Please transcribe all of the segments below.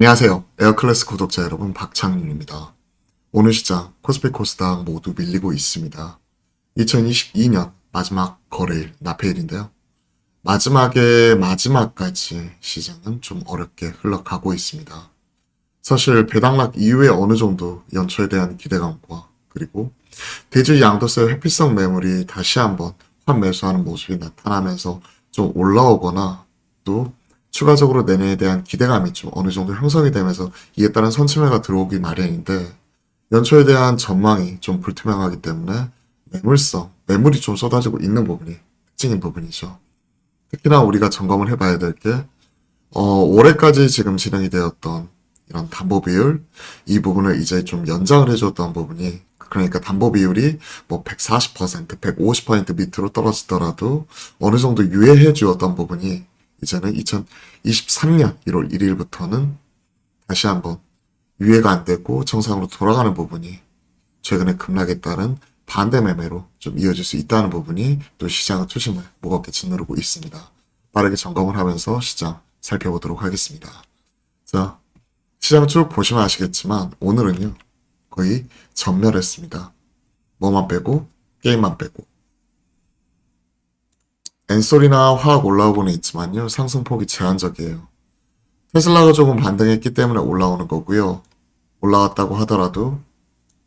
안녕하세요. 에어클래스 구독자 여러분 박창윤입니다. 오늘 시장 코스피 코스닥 모두 밀리고 있습니다. 2022년 마지막 거래일 나페일인데요. 마지막에 마지막까지 시장은 좀 어렵게 흘러가고 있습니다. 사실 배당락 이후에 어느 정도 연초에 대한 기대감과 그리고 대주 양도세 회피성 매물이 다시 한번 환매수하는 모습이 나타나면서 좀 올라오거나 또 추가적으로 내년에 대한 기대감이 좀 어느 정도 형성이 되면서 이에 따른 선침해가 들어오기 마련인데 연초에 대한 전망이 좀 불투명하기 때문에 매물성, 매물이 좀 쏟아지고 있는 부분이 특징인 부분이죠. 특히나 우리가 점검을 해봐야 될 게, 어, 올해까지 지금 진행이 되었던 이런 담보 비율, 이 부분을 이제 좀 연장을 해줬던 부분이, 그러니까 담보 비율이 뭐 140%, 150% 밑으로 떨어지더라도 어느 정도 유예해 주었던 부분이 이제는 2023년 1월 1일부터는 다시 한번 유예가 안 되고 정상으로 돌아가는 부분이 최근에 급락에 따른 반대 매매로 좀 이어질 수 있다는 부분이 또 시장의 투심을 무겁게 짓누르고 있습니다. 빠르게 점검을 하면서 시장 살펴보도록 하겠습니다. 자, 시장 쭉 보시면 아시겠지만 오늘은요 거의 전멸했습니다. 뭐만 빼고 게임만 빼고 엔솔이나 화학 올라오고는 있지만요 상승폭이 제한적이에요. 테슬라가 조금 반등했기 때문에 올라오는 거고요. 올라왔다고 하더라도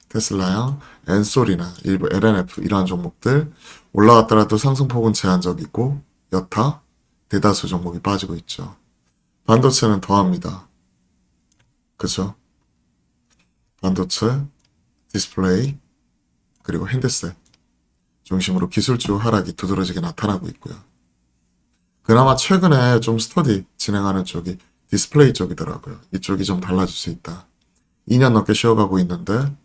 테슬라랑 엔솔이나 일부 LNF 이러한 종목들 올라왔더라도 상승폭은 제한적이고 여타 대다수 종목이 빠지고 있죠. 반도체는 더합니다. 그죠? 반도체, 디스플레이, 그리고 핸드셋 중심으로 기술주 하락이 두드러지게 나타나고 있고요. 그나마 최근에 좀 스터디 진행하는 쪽이 디스플레이 쪽이더라고요. 이쪽이 좀 달라질 수 있다. 2년 넘게 쉬어가고 있는데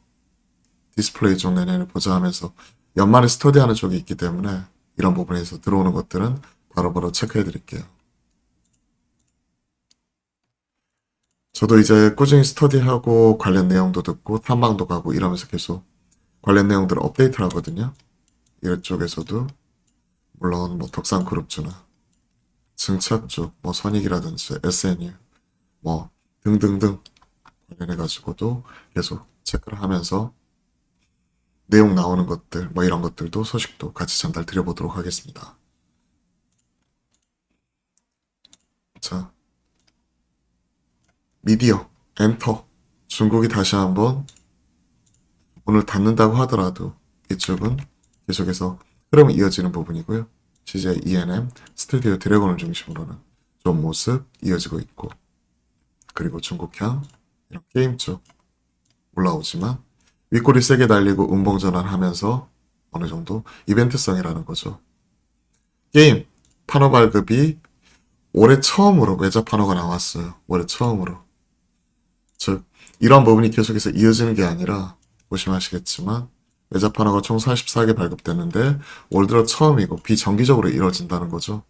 디스플레이 쪽 내년을 보자 하면서 연말에 스터디하는 쪽이 있기 때문에 이런 부분에서 들어오는 것들은 바로바로 체크해 드릴게요. 저도 이제 꾸준히 스터디하고 관련 내용도 듣고 탐방도 가고 이러면서 계속 관련 내용들을 업데이트를 하거든요. 이쪽에서도 물론 뭐 덕산 그룹주나 증착 쪽, 뭐 선익이라든지 SNU, 뭐 등등등 관련해 가지고도 계속 체크를 하면서 내용 나오는 것들, 뭐 이런 것들도 소식도 같이 전달 드려보도록 하겠습니다. 자, 미디어, 엔터. 중국이 다시 한번 오늘 닫는다고 하더라도 이쪽은 계속해서 흐름이 이어지는 부분이고요. CJ ENM, 스튜디오 드래곤을 중심으로는 좋은 모습 이어지고 있고 그리고 중국향 이런 게임 쪽 올라오지만 윗골이 세게 달리고 음봉 전환하면서 어느 정도 이벤트성이라는 거죠. 게임 판호 발급이 올해 처음으로 외자 판호가 나왔어요. 올해 처음으로. 즉 이런 부분이 계속해서 이어지는 게 아니라 보시면 아시겠지만 외자 판호가 총 44개 발급됐는데 올 들어 처음이고 비정기적으로 이루어진다는 거죠.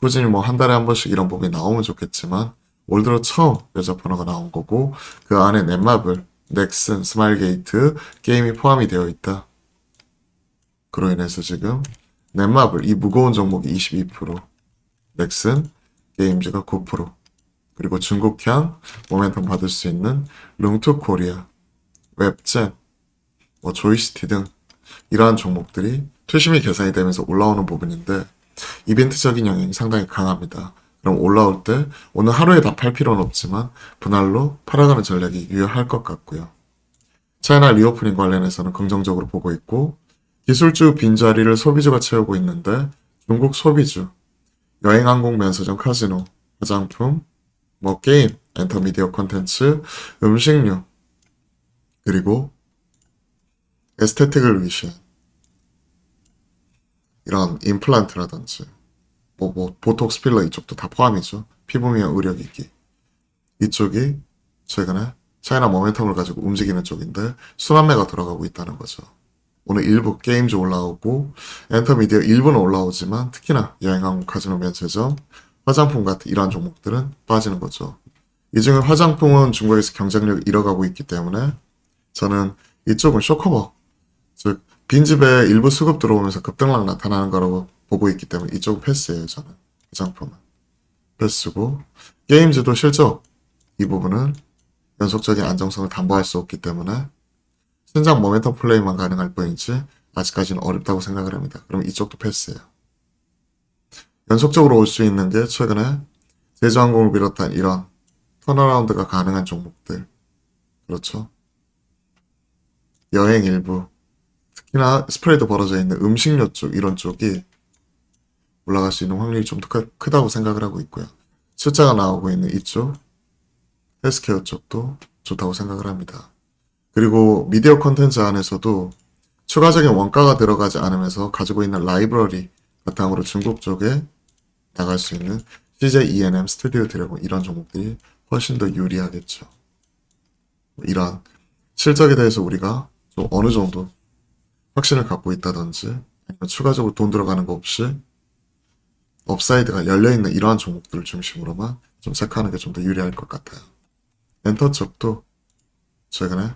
꾸준히 뭐 한 달에 한 번씩 이런 부분이 나오면 좋겠지만 올 들어 처음 외자 판호가 나온 거고 그 안에 넷마블, 넥슨, 스마일게이트 게임이 포함이 되어 있다. 그로 인해서 지금 넷마블 이 무거운 종목이 22%, 넥슨 게임즈가 9%, 그리고 중국향 모멘텀 받을 수 있는 룽투 코리아, 웹젠, 뭐 조이시티 등 이러한 종목들이 투심이 개선이 되면서 올라오는 부분인데 이벤트적인 영향이 상당히 강합니다. 그럼 올라올 때 오늘 하루에 다 팔 필요는 없지만 분할로 팔아가는 전략이 유효할 것 같고요. 차이나 리오프닝 관련해서는 긍정적으로 보고 있고 기술주 빈자리를 소비주가 채우고 있는데 중국 소비주, 여행항공 면세점 카지노, 화장품, 뭐 게임, 엔터미디어 콘텐츠, 음식료 그리고 에스테틱을 위시한 이런 임플란트라든지 뭐, 뭐 보톡스 필러 이쪽도 다 포함이죠. 피부 미용 의료기기 이쪽이 최근에 차이나 모멘텀을 가지고 움직이는 쪽인데 순환매가 돌아가고 있다는 거죠. 오늘 일부 게임즈 올라오고 엔터미디어 일부는 올라오지만 특히나 여행 항공 카지노 면세점 화장품 같은 이러한 종목들은 빠지는 거죠. 이 중에 화장품은 중국에서 경쟁력을 잃어가고 있기 때문에 저는 이쪽은 쇼커버. 즉, 빈집에 일부 수급 들어오면서 급등락 나타나는 거라고 보고 있기 때문에 이쪽은 패스예요, 저는. 이 상품은. 패스고, 게임즈도 실적. 이 부분은 연속적인 안정성을 담보할 수 없기 때문에 신장 모멘텀 플레이만 가능할 뿐이지 아직까지는 어렵다고 생각을 합니다. 그럼 이쪽도 패스예요. 연속적으로 올 수 있는 게 최근에 제주항공을 비롯한 이런 턴어라운드가 가능한 종목들. 그렇죠. 여행 일부. 특히나 스프레드 벌어져 있는 음식료 쪽, 이런 쪽이 올라갈 수 있는 확률이 좀 더 크다고 생각을 하고 있고요. 숫자가 나오고 있는 이쪽, 헬스케어 쪽도 좋다고 생각을 합니다. 그리고 미디어 콘텐츠 안에서도 추가적인 원가가 들어가지 않으면서 가지고 있는 라이브러리 바탕으로 중국 쪽에 나갈 수 있는 CJ ENM, 스튜디오 드래곤 이런 종목들이 훨씬 더 유리하겠죠. 이런 실적에 대해서 우리가 좀 어느 정도 확신을 갖고 있다든지 추가적으로 돈 들어가는 거 없이 업사이드가 열려있는 이러한 종목들을 중심으로만 좀 체크하는 게 좀 더 유리할 것 같아요. 엔터 쪽도 최근에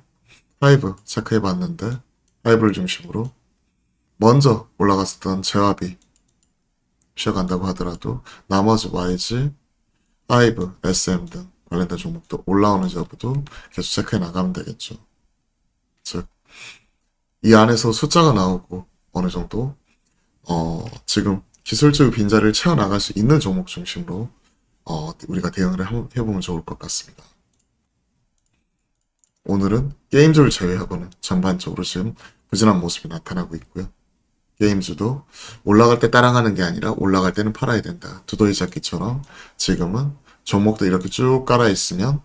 하이브 체크해 봤는데 하이브를 중심으로 먼저 올라갔었던 제압이 쉬어간다고 하더라도 나머지 YG, 하이브, SM 등 관련된 종목도 올라오는지 여부도 계속 체크해 나가면 되겠죠. 즉, 이 안에서 숫자가 나오고 어느 정도 어, 지금 기술적 빈자리를 채워나갈 수 있는 종목 중심으로 어, 우리가 대응을 해- 해보면 좋을 것 같습니다. 오늘은 게임즈를 제외하고는 전반적으로 지금 부진한 모습이 나타나고 있고요. 게임즈도 올라갈 때 따라가는 게 아니라 올라갈 때는 팔아야 된다. 두더지 잡기처럼 지금은 종목도 이렇게 쭉 깔아 있으면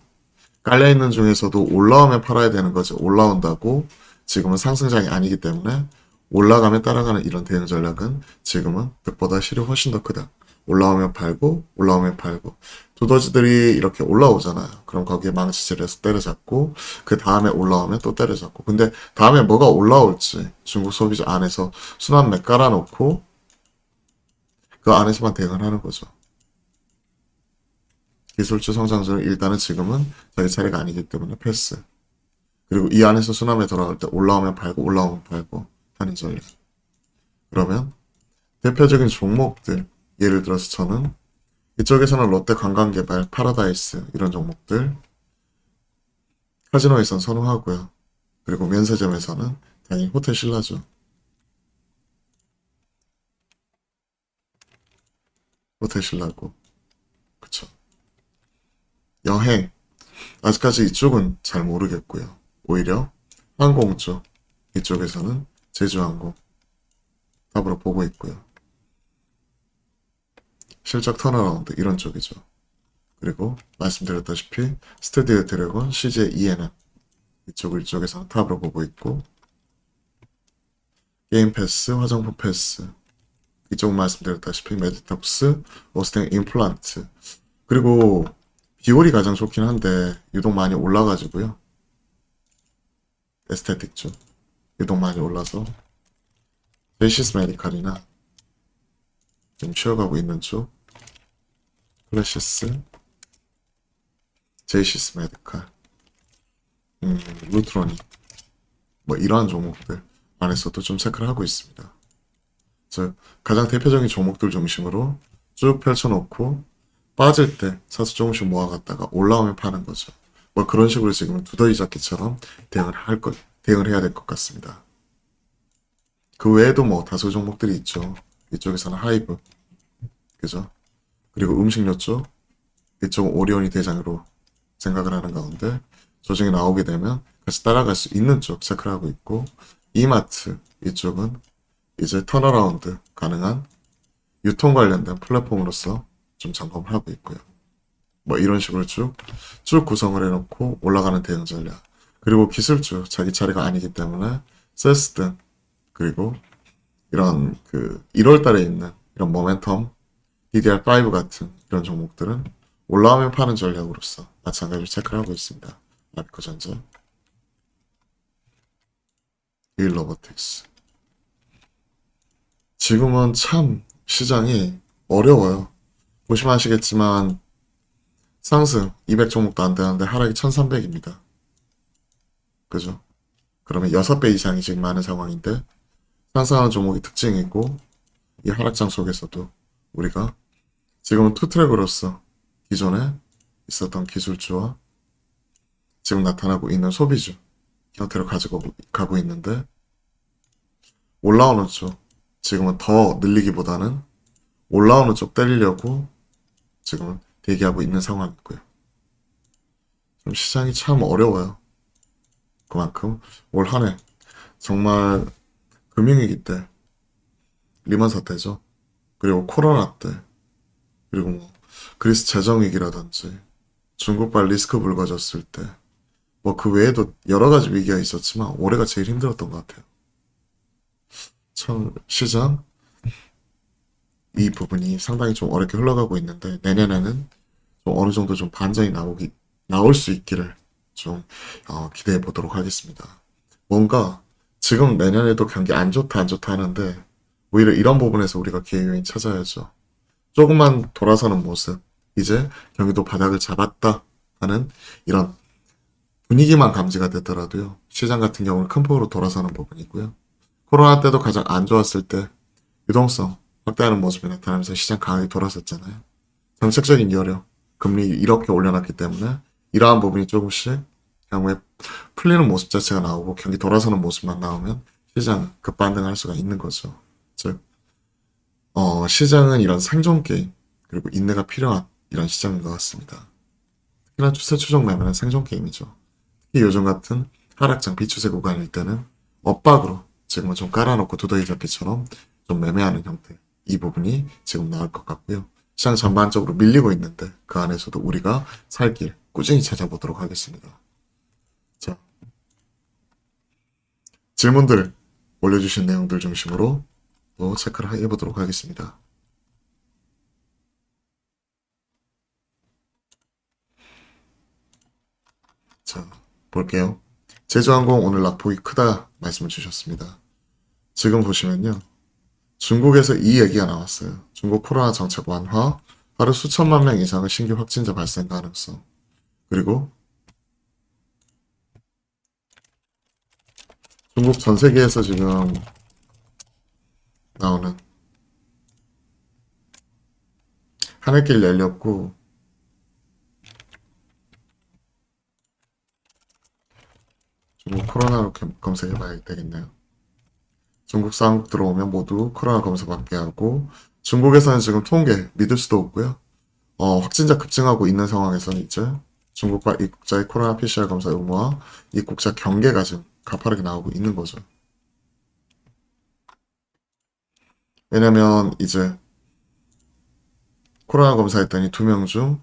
깔려 있는 중에서도 올라오면 팔아야 되는 거지. 올라온다고 지금은 상승장이 아니기 때문에 올라가면 따라가는 이런 대응 전략은 지금은 득보다 실이 훨씬 더 크다. 올라오면 팔고 올라오면 팔고 두더지들이 이렇게 올라오잖아요. 그럼 거기에 망치질을 해서 때려잡고 그 다음에 올라오면 또 때려잡고 근데 다음에 뭐가 올라올지 중국 소비자 안에서 순환맥 깔아놓고 그 안에서만 대응을 하는 거죠. 기술주 성장률은 일단은 지금은 자기 차례가 아니기 때문에 패스. 그리고 이 안에서 순환에 돌아갈 때 올라오면 팔고 올라오면 팔고 하는 전략. 그러면 대표적인 종목들 예를 들어서 저는 이쪽에서는 롯데 관광개발, 파라다이스 이런 종목들 카지노에선 선호하고요. 그리고 면세점에서는 당연히 호텔 신라죠. 호텔 신라고 그쵸. 여행 아직까지 이쪽은 잘 모르겠고요. 오히려 항공 쪽 이쪽에서는 제주항공 답으로 보고 있고요. 실적 턴어라운드 이런 쪽이죠. 그리고 말씀드렸다시피 스튜디오 드래곤, CJ ENM 이쪽 이쪽에서는 탑으로 보고 있고 게임 패스, 화장품 패스 이쪽 말씀드렸다시피 메디톡스, 오스팅 임플란트 그리고 비올이 가장 좋긴 한데 유독 많이 올라가지고요. 에스테틱 쪽 유독 많이 올라서 베이시스 메디칼이나 좀 쉬어가고 있는 쪽 플래시스 제이시스 메디칼 음, 루트로니 뭐 이러한 종목들 안에서도 좀 체크를 하고 있습니다. 즉 가장 대표적인 종목들 중심으로 쭉 펼쳐놓고 빠질 때 사서 조금씩 모아갔다가 올라오면 파는 거죠. 뭐 그런 식으로 지금 두더지 잡기처럼 대응을 할 것, 대응을 해야 될 것 같습니다. 그 외에도 뭐 다수 종목들이 있죠. 이쪽에서는 하이브, 그죠? 그리고 음식료 쪽, 이쪽은 오리온이 대장으로 생각을 하는 가운데 조정이 나오게 되면 같이 따라갈 수 있는 쪽 체크를 하고 있고 이마트 이쪽은 이제 턴어라운드 가능한 유통 관련된 플랫폼으로서 좀 점검을 하고 있고요. 뭐 이런 식으로 쭉, 쭉 구성을 해놓고 올라가는 대응 전략. 그리고 기술주 자기 차례가 아니기 때문에 세스 등 그리고 이런 그 1월 달에 있는 이런 모멘텀 DDR5 같은 이런 종목들은 올라오면 파는 전략으로서 마찬가지로 체크를 하고 있습니다. 아비코 전자, 일 로보틱스. 지금은 참 시장이 어려워요. 보시면 아시겠지만 상승 200 종목도 안 되는데 하락이 1300입니다. 그죠? 그러면 6배 이상이 지금 많은 상황인데 상승하는 종목이 특징이고 이 하락장 속에서도 우리가 지금은 투트랙으로서 기존에 있었던 기술주와 지금 나타나고 있는 소비주 형태로 가지고 가고 있는데 올라오는 쪽 지금은 더 늘리기보다는 올라오는 쪽 때리려고 지금은 대기하고 있는 상황이고요. 좀 시장이 참 어려워요. 그만큼 올 한 해 정말 금융위기 때 리만 사태죠. 그리고 코로나 때 그리고 뭐 그리스 재정 위기라든지 중국발 리스크 불거졌을 때 뭐 그 외에도 여러 가지 위기가 있었지만 올해가 제일 힘들었던 것 같아요. 참 시장 이 부분이 상당히 좀 어렵게 흘러가고 있는데 내년에는 좀 어느 정도 좀 반전이 나오기 나올 수 있기를 좀 어, 기대해 보도록 하겠습니다. 뭔가 지금 내년에도 경기 안 좋다 안 좋다 하는데 오히려 이런 부분에서 우리가 기회 요인 찾아야죠. 조금만 돌아서는 모습 이제 경기도 바닥을 잡았다 하는 이런 분위기만 감지가 되더라도요. 시장 같은 경우는 큰 폭으로 돌아서는 부분이고요. 코로나 때도 가장 안 좋았을 때 유동성 확대하는 모습이 나타나면서 시장 강하게 돌아섰잖아요. 정책적인 여력, 금리 이렇게 올려놨기 때문에 이러한 부분이 조금씩 향후에 풀리는 모습 자체가 나오고 경기 돌아서는 모습만 나오면 시장은 급반등할 수가 있는 거죠. 즉, 어, 시장은 이런 생존 게임 그리고 인내가 필요한 이런 시장인 것 같습니다. 특히나 추세 추종 매매는 생존 게임이죠. 특히 요즘 같은 하락장 비추세 구간일 때는 엇박으로 지금은 좀 깔아놓고 두더지 잡기처럼 좀 매매하는 형태 이 부분이 지금 나올 것 같고요. 시장 전반적으로 밀리고 있는데 그 안에서도 우리가 살 길 꾸준히 찾아보도록 하겠습니다. 자, 질문들 올려주신 내용들 중심으로 또 체크를 해보도록 하겠습니다. 자, 볼게요. 제주항공 오늘 낙폭이 크다 말씀을 주셨습니다. 지금 보시면요. 중국에서 이 얘기가 나왔어요. 중국 코로나 정책 완화, 하루 수천만 명 이상의 신규 확진자 발생 가능성. 그리고 중국 전 세계에서 지금 나오는 하늘길 열렸고 중국 코로나로 검- 검색해 봐야 되겠네요. 중국 상국 들어오면 모두 코로나 검사 받게 하고 중국에서는 지금 통계 믿을 수도 없고요. 어, 확진자 급증하고 있는 상황에서는 이제 중국과 입국자의 코로나 PCR 검사 의무와 입국자 경계가 지금 가파르게 나오고 있는 거죠. 왜냐면 이제 코로나 검사했더니 두 명 중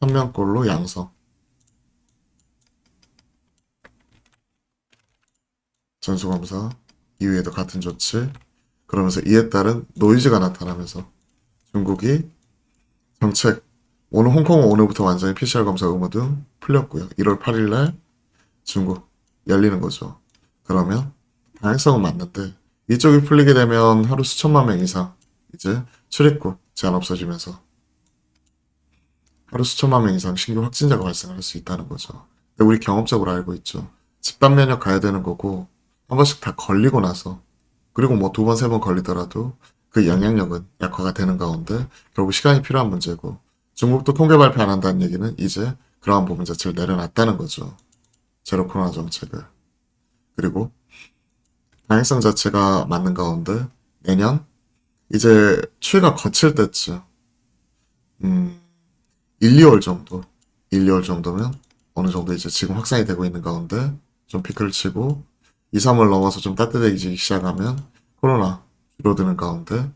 한 명꼴로 양성. 전수검사 이후에도 같은 조치. 그러면서 이에 따른 노이즈가 나타나면서 중국이 정책 오늘 홍콩은 오늘부터 완전히 PCR 검사 의무 등 풀렸고요. 1월 8일 날 중국 열리는 거죠. 그러면 다양성은 맞는데 이쪽이 풀리게 되면 하루 수천만 명 이상 이제 출입국 제한 없어지면서 하루 수천만 명 이상 신규 확진자가 발생할 수 있다는 거죠. 근데 우리 경험적으로 알고 있죠. 집단 면역 가야 되는 거고 한 번씩 다 걸리고 나서 그리고 뭐 두 번, 세 번 걸리더라도 그 영향력은 약화가 되는 가운데 결국 시간이 필요한 문제고 중국도 통계 발표 안 한다는 얘기는 이제 그러한 부분 자체를 내려놨다는 거죠. 제로 코로나 정책을. 그리고 다양성 자체가 맞는 가운데 내년 이제 추위가 거칠 때쯤 음 1, 2월 정도 1, 2월 정도면 어느 정도 이제 지금 확산이 되고 있는 가운데 좀 피크를 치고 2, 3월 넘어서 좀 따뜻해지기 시작하면 코로나 줄어드는 가운데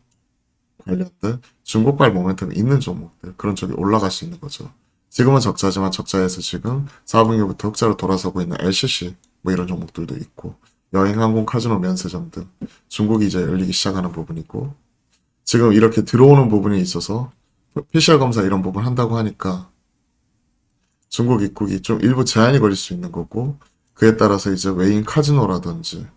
관련된 중국발 모멘텀이 있는 종목들 그런 쪽이 올라갈 수 있는 거죠. 지금은 적자지만 적자에서 지금 4분기부터 흑자로 돌아서고 있는 LCC 뭐 이런 종목들도 있고 여행, 항공, 카지노, 면세점 등 중국이 이제 열리기 시작하는 부분이고 지금 이렇게 들어오는 부분이 있어서 PCR 검사 이런 부분 한다고 하니까 중국 입국이 좀 일부 제한이 걸릴 수 있는 거고 그에 따라서 이제 외인 카지노라든지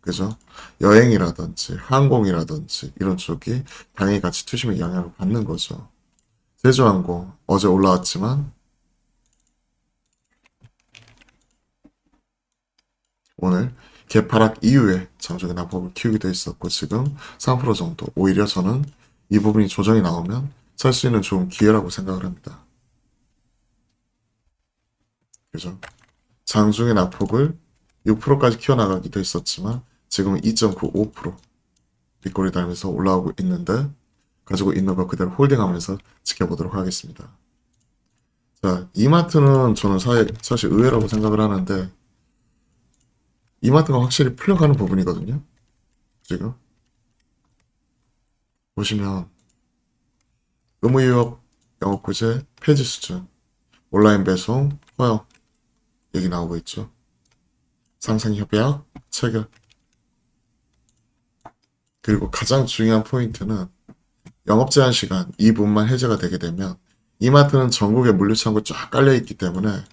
그죠? 여행이라든지 항공이라든지 이런 쪽이 당연히 같이 투심의 영향을 받는 거죠. 제주항공 어제 올라왔지만 오늘 개파락 이후에 장중의 낙폭을 키우기도 했었고 지금 3% 정도 오히려 저는 이 부분이 조정이 나오면 살 수 있는 좋은 기회라고 생각을 합니다. 그죠? 장중의 낙폭을 6%까지 키워나가기도 했었지만 지금은 2.95% 뒷골이 달면서 올라오고 있는데 가지고 있는 거 그대로 홀딩하면서 지켜보도록 하겠습니다. 자, 이마트는 저는 사- 사실 의외라고 생각을 하는데 이마트가 확실히 풀려가는 부분이거든요. 지금 보시면 의무유업 영업구제 폐지 수준 온라인 배송 허용 얘기 나오고 있죠. 상생협약 체결 그리고 가장 중요한 포인트는 영업 제한 시간 2분만 해제가 되게 되면 이마트는 전국에 물류창고 쫙 깔려 있기 때문에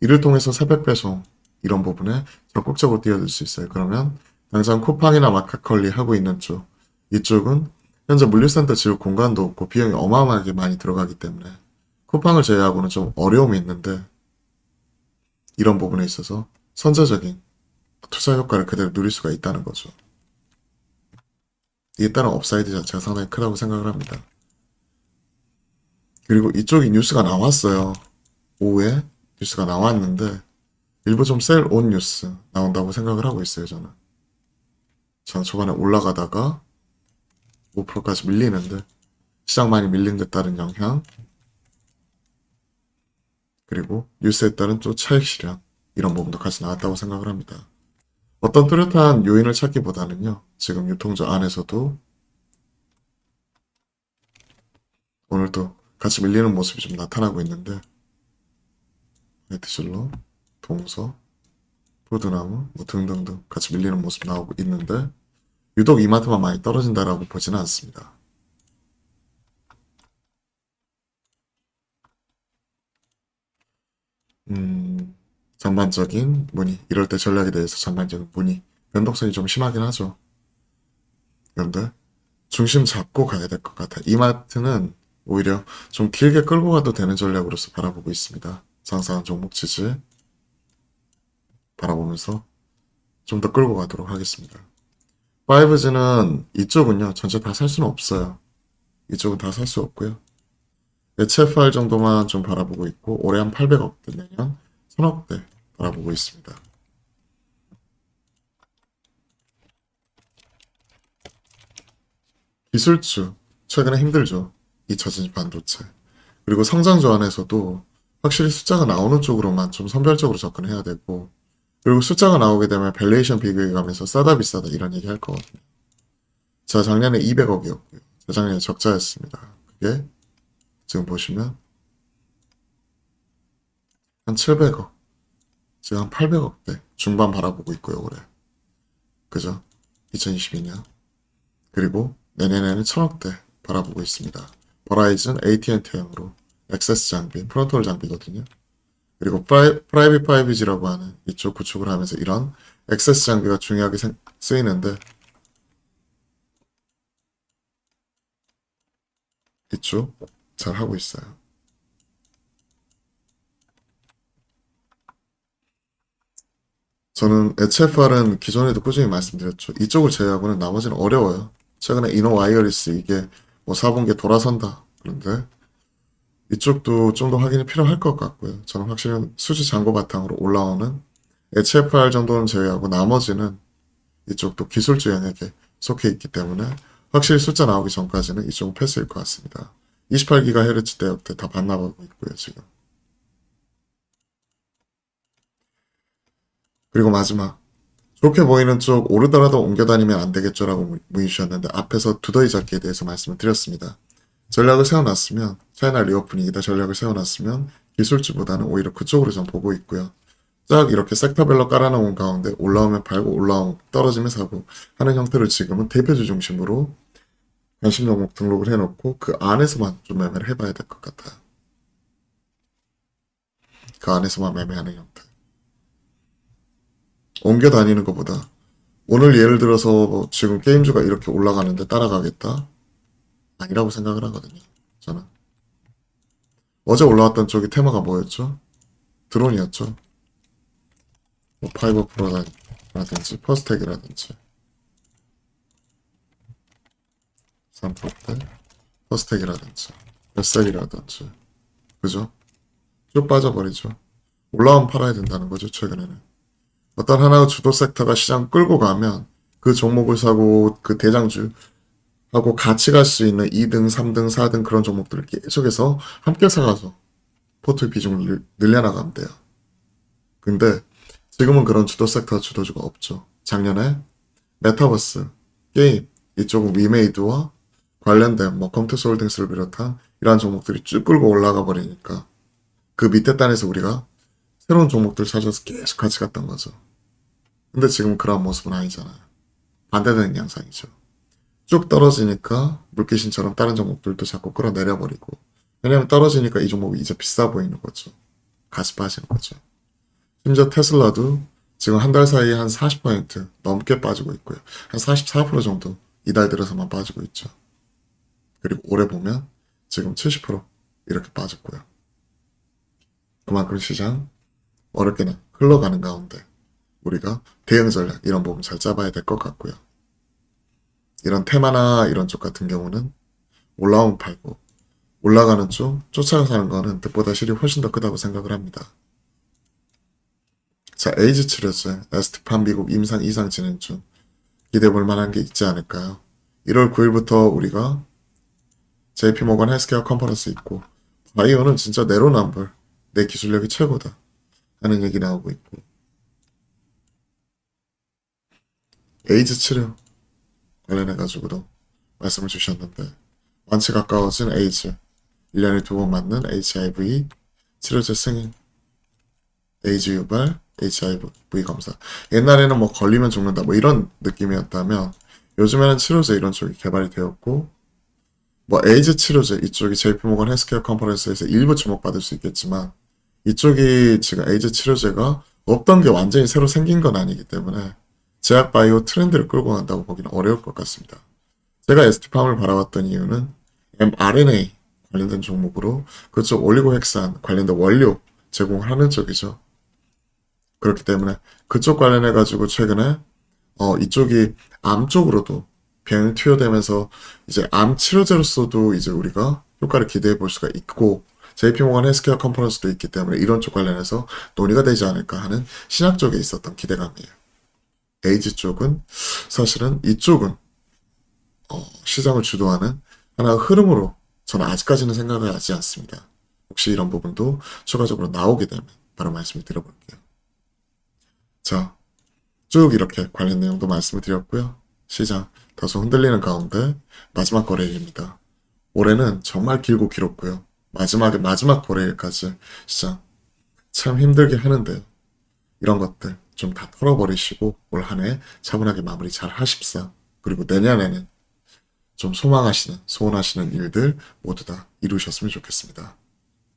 이를 통해서 새벽 배송 이런 부분에 적극적으로 뛰어들 수 있어요. 그러면 당장 쿠팡이나 마카컬리 하고 있는 쪽 이쪽은 현재 물류센터 지을 공간도 없고 비용이 어마어마하게 많이 들어가기 때문에 쿠팡을 제외하고는 좀 어려움이 있는데 이런 부분에 있어서 선제적인 투자 효과를 그대로 누릴 수가 있다는 거죠. 이에 따른 업사이드 자체가 상당히 크다고 생각을 합니다. 그리고 이쪽이 뉴스가 나왔어요. 오후에 뉴스가 나왔는데 일부 좀 셀 온 뉴스 나온다고 생각을 하고 있어요, 저는. 자, 초반에 올라가다가 5%까지 밀리는데 시장 많이 밀린 데 따른 영향 그리고 뉴스에 따른 또 차익 실현 이런 부분도 같이 나왔다고 생각을 합니다. 어떤 뚜렷한 요인을 찾기보다는요, 지금 유통주 안에서도 오늘도 같이 밀리는 모습이 좀 나타나고 있는데, 네트실로, 동서, 푸드나무, 뭐 등등등 같이 밀리는 모습 나오고 있는데, 유독 이마트만 많이 떨어진다라고 보지는 않습니다. 음, 전반적인 문의, 이럴 때 전략에 대해서 전반적인 문의, 변동성이 좀 심하긴 하죠. 그런데 중심 잡고 가야 될 것 같아요. 이마트는 오히려 좀 길게 끌고 가도 되는 전략으로서 바라보고 있습니다. 상상한 종목 지지 바라보면서 좀 더 끌고 가도록 하겠습니다. 5G는 이쪽은요, 전체 다 살 수는 없어요. 이쪽은 다 살 수 없고요. HFR 정도만 좀 바라보고 있고, 올해 한 800억대 내년 1000억대 바라보고 있습니다. 기술주, 최근에 힘들죠. 2차전지 반도체. 그리고 성장주 안에서도 확실히 숫자가 나오는 쪽으로만 좀 선별적으로 접근해야 되고, 그리고 숫자가 나오게 되면 밸류에이션 비교해 가면서 싸다 비싸다 이런 얘기 할 거거든요. 자, 작년에 200억이었고요. 재작년에 적자였습니다. 그게 지금 보시면 한 700억, 지금 한 800억대 중반 바라보고 있고요, 올해. 그죠? 2022년. 그리고 내년에는 1000억대 바라보고 있습니다. 버라이즌 AT&T형으로 액세스 장비, 프론트홀 장비거든요. 그리고 프라이, 프라이빗 5G라고 하는 이쪽 구축을 하면서 이런 액세스 장비가 중요하게 생- 쓰이는데 이쪽 잘 하고 있어요. 저는 HFR은 기존에도 꾸준히 말씀드렸죠. 이쪽을 제외하고는 나머지는 어려워요. 최근에 이노 와이어리스 이게 뭐 4분기에 돌아선다. 그런데 이쪽도 좀 더 확인이 필요할 것 같고요. 저는 확실히 수지 잔고 바탕으로 올라오는 HFR 정도는 제외하고 나머지는 이쪽도 기술주 영역에 속해 있기 때문에 확실히 숫자 나오기 전까지는 이쪽은 패스일 것 같습니다. 28GHz 대역대 다 반납하고 있고요, 지금. 그리고 마지막. 좋게 보이는 쪽 오르더라도 옮겨 다니면 안 되겠죠라고 문의 주셨는데 앞에서 두더지 잡기에 대해서 말씀을 드렸습니다. 전략을 세워놨으면 차이나 리오프닝이다 전략을 세워놨으면 기술주보다는 오히려 그쪽으로 좀 보고 있고요. 쫙 이렇게 섹터별로 깔아놓은 가운데 올라오면 팔고 올라오면 떨어지면 사고 하는 형태를 지금은 대표주 중심으로 관심 종목 등록을 해놓고 그 안에서만 좀 매매를 해봐야 될 것 같아요. 그 안에서만 매매하는 형태. 옮겨 다니는 것보다 오늘 예를 들어서 뭐 지금 게임주가 이렇게 올라가는데 따라가겠다? 아니라고 생각을 하거든요. 저는. 어제 올라왔던 쪽이 테마가 뭐였죠? 드론이었죠. 뭐 파이버 프로다, 라든지 퍼스텍이라든지 3%대 퍼스텍이라든지 뱃살이라든지 그죠? 쭉 빠져버리죠. 올라오면 팔아야 된다는 거죠, 최근에는. 어떤 하나의 주도 섹터가 시장 끌고 가면 그 종목을 사고 그 대장주 하고 같이 갈 수 있는 2등, 3등, 4등 그런 종목들을 계속해서 함께 사가서 포트 비중을 늘- 늘려나가면 돼요. 근데 지금은 그런 주도 섹터 주도주가 없죠. 작년에 메타버스, 게임, 이쪽은 위메이드와 관련된 뭐 컴퓨터 홀딩스를 비롯한 이러한 종목들이 쭉 끌고 올라가 버리니까 그 밑에 단에서 우리가 새로운 종목들 찾아서 계속 같이 갔던 거죠. 근데 지금 그런 모습은 아니잖아요. 반대되는 양상이죠. 쭉 떨어지니까 물귀신처럼 다른 종목들도 자꾸 끌어내려 버리고 왜냐면 떨어지니까 이 종목이 이제 비싸 보이는 거죠. 같이 빠지는 거죠. 심지어 테슬라도 지금 한 달 사이에 한 40% 넘게 빠지고 있고요. 한 44% 정도 이달 들어서만 빠지고 있죠. 그리고 올해 보면 지금 70% 이렇게 빠졌고요. 그만큼 시장 어렵게나 흘러가는 가운데 우리가 대응 전략 이런 부분 잘 짜봐야 될 것 같고요. 이런 테마나 이런 쪽 같은 경우는 올라오면 팔고 올라가는 쪽 쫓아가서 하는 거는 득보다 실이 훨씬 더 크다고 생각을 합니다. 자, 에이즈 치료제, 에스티판 미국 임상 이상 진행 중 기대해 볼 만한 게 있지 않을까요? 1월 9일부터 우리가 JP 모건 헬스케어 컨퍼런스 있고 바이오는 진짜 내로남불 내 기술력이 최고다 하는 얘기 나오고 있고 에이즈 치료 관련해 가지고도 말씀을 주셨는데 완치 가까워진 에이즈 1년에 두 번 맞는 HIV 치료제 승인. 에이즈 유발 HIV 검사. 옛날에는 뭐 걸리면 죽는다 뭐 이런 느낌이었다면 요즘에는 치료제 이런 쪽이 개발이 되었고 뭐 에이즈 치료제 이쪽이 JP모건 헬스케어 컨퍼런스에서 일부 주목받을 수 있겠지만 이쪽이 지금 에이즈 치료제가 없던 게 완전히 새로 생긴 건 아니기 때문에 제약 바이오 트렌드를 끌고 간다고 보기는 어려울 것 같습니다. 제가 에스티팜을 바라봤던 이유는 mRNA 관련된 종목으로 그쪽 올리고핵산 관련된 원료 제공을 하는 쪽이죠. 그렇기 때문에 그쪽 관련해 가지고 최근에 어 이쪽이 암 쪽으로도 병이 투여되면서 이제 암 치료제로서도 이제 우리가 효과를 기대해 볼 수가 있고 JP모건 헬스케어 컨퍼런스도 있기 때문에 이런 쪽 관련해서 논의가 되지 않을까 하는 신학 쪽에 있었던 기대감이에요. 에이즈 쪽은 사실은 이쪽은 어, 시장을 주도하는 하나의 흐름으로 저는 아직까지는 생각을 하지 않습니다. 혹시 이런 부분도 추가적으로 나오게 되면 바로 말씀을 드려볼게요. 자, 쭉 이렇게 관련 내용도 말씀을 드렸고요. 시장 다소 흔들리는 가운데 마지막 거래일입니다. 올해는 정말 길고 길었고요. 마지막에 마지막 거래일까지 시장 참 힘들게 하는데요. 이런 것들 좀 다 털어버리시고 올 한 해 차분하게 마무리 잘 하십사. 그리고 내년에는 좀 소망하시는, 소원하시는 일들 모두 다 이루셨으면 좋겠습니다.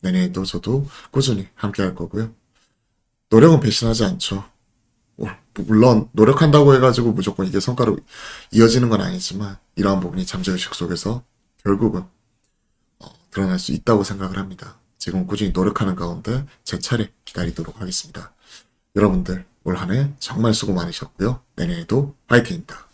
내년에도 저도 꾸준히 함께 할 거고요. 노력은 배신하지 않죠. 뭐, 물론 노력한다고 해가지고 무조건 이게 성과로 이어지는 건 아니지만 이러한 부분이 잠재의식 속에서 결국은 어, 드러날 수 있다고 생각을 합니다. 지금 꾸준히 노력하는 가운데 제 차례 기다리도록 하겠습니다. 여러분들 올 한해 정말 수고 많으셨고요. 내년에도 파이팅입니다.